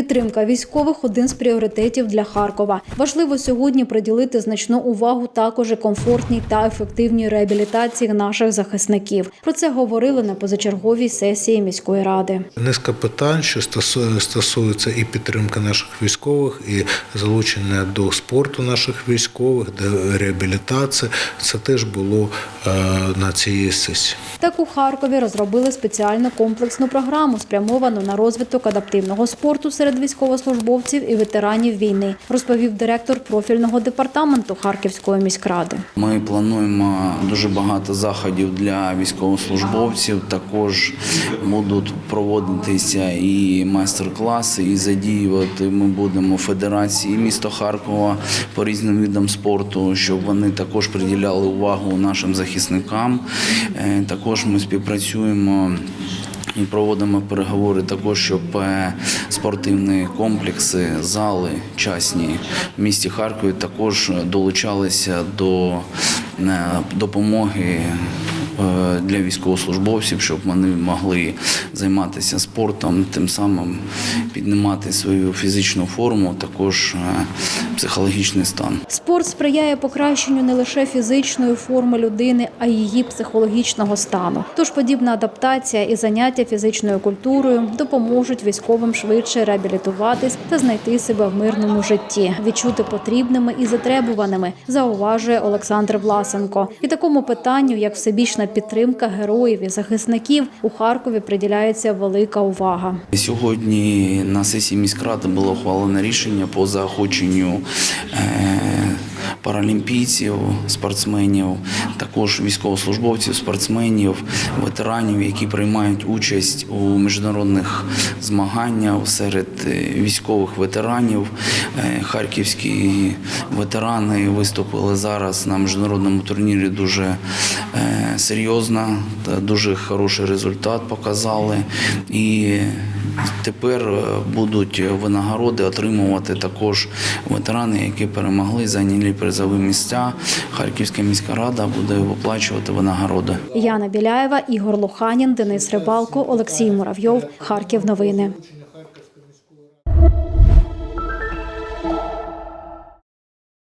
Підтримка військових один з пріоритетів для Харкова. Важливо сьогодні приділити значну увагу також і комфортній та ефективній реабілітації наших захисників. Про це говорили на позачерговій сесії міської ради. Низка питань, що стосу- стосуються і підтримки наших військових, і залучення до спорту наших військових, до реабілітації. Це теж було е, на цій сесії. Так у Харкові розробили спеціальну комплексну програму, спрямовану на розвиток адаптивного спорту серед військовослужбовців і ветеранів війни, розповів директор профільного департаменту Харківської міськради. Ми плануємо дуже багато заходів для військовослужбовців. Також будуть проводитися і майстер-класи, і задіювати ми будемо федерації міста Харкова по різним видам спорту, щоб вони також приділяли увагу нашим захисникам. Е, Також ми співпрацюємо. І проводимо переговори також, щоб е, спортивні комплекси, зали частні в місті Харкові також долучалися до е, допомоги е, для військовослужбовців, щоб вони могли займатися спортом, тим самим піднімати свою фізичну форму, також е, психологічний стан. Спорт сприяє покращенню не лише фізичної форми людини, а й її психологічного стану. Тож подібна адаптація і заняття фізичною культурою допоможуть військовим швидше реабілітуватись та знайти себе в мирному житті, відчути потрібними і затребуваними, зауважує Олександр Власенко. І такому питанню, як всебічна підтримка героїв і захисників, у Харкові приділяється велика увага. Сьогодні на сесії міськради було ухвалено рішення по заохоченню е, паралімпійців, спортсменів, також військовослужбовців, спортсменів, ветеранів, які приймають участь у міжнародних змаганнях серед е, військових ветеранів. Е, Харківські ветерани виступили зараз на міжнародному турнірі дуже е, серйозно та дуже хороший результат показали. І Тепер будуть винагороди отримувати також ветерани, які перемогли, зайняли призові місця. Харківська міська рада буде виплачувати винагороди. Яна Біляєва, Ігор Луханін, Денис Рибалко, Олексій Муравйов, Харків. Новини.